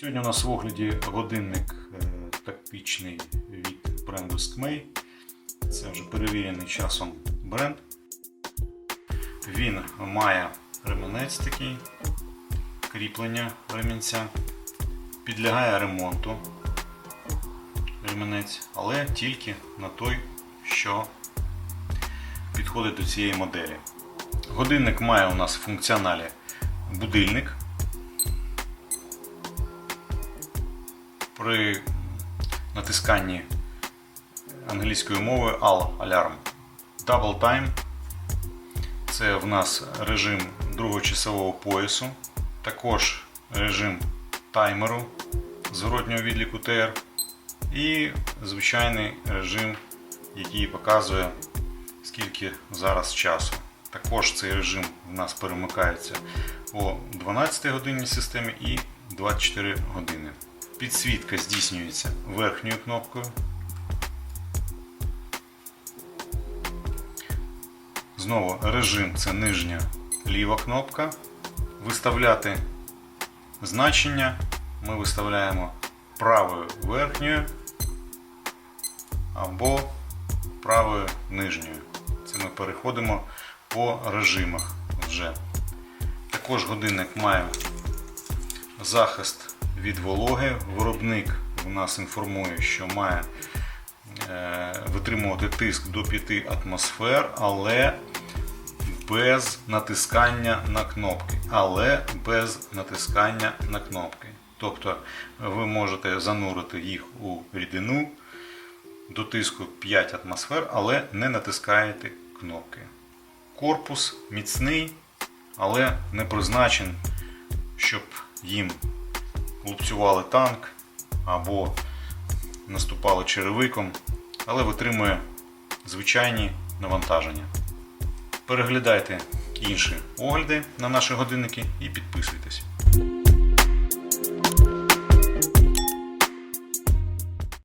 Сьогодні у нас в огляді годинник е, тактичний від бренду Skmei. Це вже перевірений часом бренд. Він має ремінець такий, кріплення ремінця, підлягає ремонту ремінець, але тільки на той, що підходить до цієї моделі. Годинник має у нас в функціоналі будильник. При натисканні англійською мовою AL Alarm. Double Time це в нас режим другочасового поясу, також режим таймеру зворотнього відліку TR і звичайний режим, який показує скільки зараз часу. Також цей режим в нас перемикається о 12 годинній системі і 24 години. Підсвітка здійснюється верхньою кнопкою. Знову режим це нижня ліва кнопка. Виставляти значення ми виставляємо правою верхньою або правою нижньою. Це ми переходимо по режимах вже. Також годинник має захист від вологи. Виробник у нас інформує, що має е, витримувати тиск до 5 атмосфер, але без натискання на кнопки. Але без натискання на кнопки. Тобто ви можете занурити їх у рідину до тиску 5 атмосфер, але не натискаєте кнопки. Корпус міцний, але не призначений, щоб їм лупцювали танк або наступали черевиком, але витримує звичайні навантаження. Переглядайте інші огляди на наші годинники і підписуйтесь.